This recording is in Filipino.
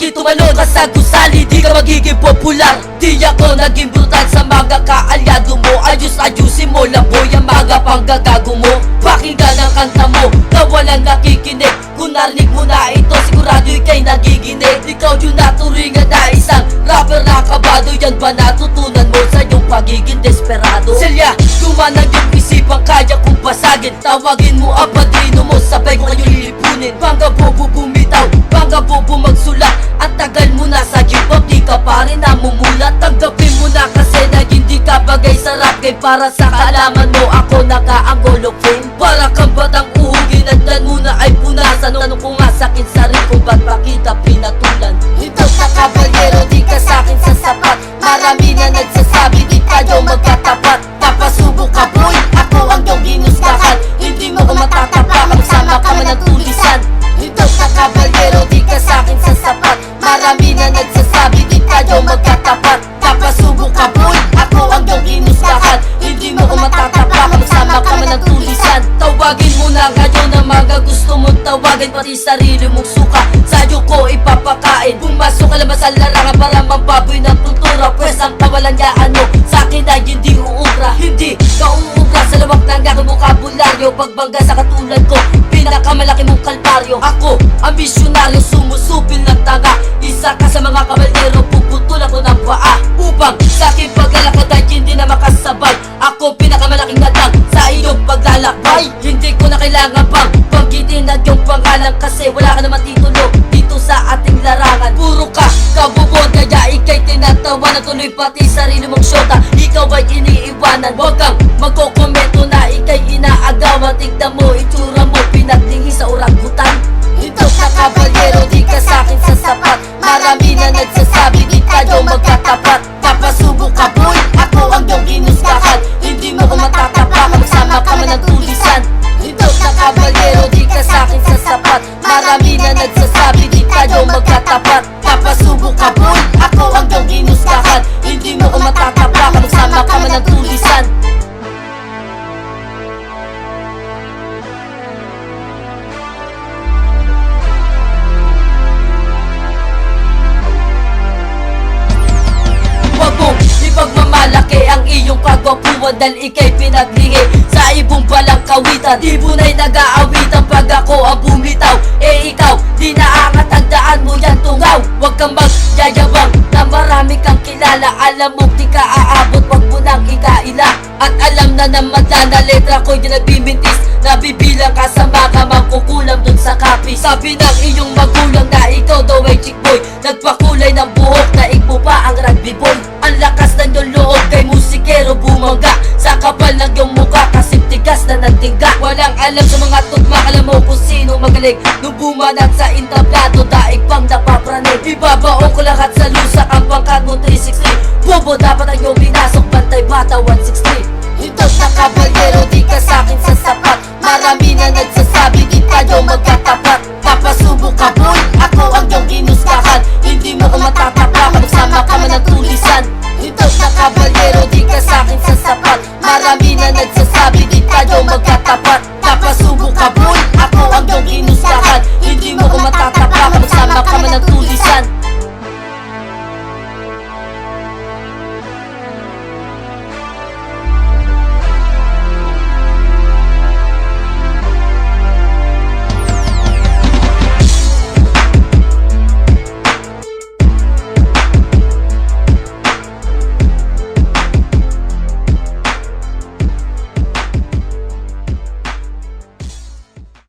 lagi tumalon Basta gusali, di ka magiging popular. Di ako naging brutal sa mga kaalyado mo. Ayos-ayusin mo, lamboy ang mga panggagago mo. Pakinggan ang kanta mo, na walang nakikinig. Kung narinig mo na ito, sigurado ikay nagiginig. Ikaw yung naturingan na isang rapper na kabado. Yan ba natutunan mo sa iyong pagiging desperado? Silya, tumanag yung basagin Tawagin mo ang padrino mo, sabay ko kayo lilipunin Bangga bobo bumitaw, bangga bobo magsulat. Ang tagal mo na sa hip-hop, di ka pa rin namumulat. Tanggapin mo na kasi na hindi ka bagay sa rap game Para sa kalaman mo, ako naka-anggolo fame. Para kang batang uhugin, nagdan mo na ay punasan. Tanong ko nga sa akin sarili kung ba't pa kita pinatulan? Ito ka kabalyero, na mga gusto mong tawagin Pati sarili mong suka, sa'yo ko ipapakain. Pumasok ka naman sa larangan para mambaboy ng kultura? Pwes ang kawalan yaan mo, sa'kin ay hindi uubra. Hindi ka uubra sa lawak ng aking bukabularyo Pagbangga sa katulad ko, pinakamalaki mong kalbaryo. Ako, ang misyonaryo, sumusupil ng tanga. Isa ka sa mga kabaldero, paglalakbay Hindi ko na kailangan pang banggitin ang iyong pangalan Kasi wala ka naman titulo dito sa ating larangan. Puro ka kabubon kaya ikay tinatawa na tuloy pati sarili mong syota Ikaw ay iniiwanan. Huwag kang magkokomento na ikay inaagawan. Tignan mo itsura mo pinatingin sa orangutan. Ito ka kabalyero, di ka sa akin sasapat. Marami na nagsasabi, di tayo magkatapat iyong kagwapuan Dahil ikay pinaglingi sa ibong balang kawitan Ibon ay nag-aawitan pag ako ang bumitaw. Eh ikaw, di naaangat ang mo yan tungaw. Huwag kang magyayabang na marami kang kilala. Alam mo di ka aabot, wag mo nang ikaila. At alam na naman na na letra ko yung nagbimintis. Nabibilang ka sa mga mangkukulam dun sa kapi Sabi ng iyong magulang na alam sa mga tugma alam mo kung sino magaling. Nung bumanat sa intablado daig pang napapranig Ibabaon ko lahat sa lusak ang pangkat mo 360 Bobo dapat ang iyong pinasok bantay bata 160 ito na kabalyero, di ka sa akin sasapat Marami na nagsasabi, di tayo magkatapat Napasubok ka boy, ako ang iyong ginusgahan Hindi mo ko matatapak, magsama ka man ng tulisan. Ito na kabalyero, di ka sa akin sasapat Marami na nagsasabi, di tayo magkatapat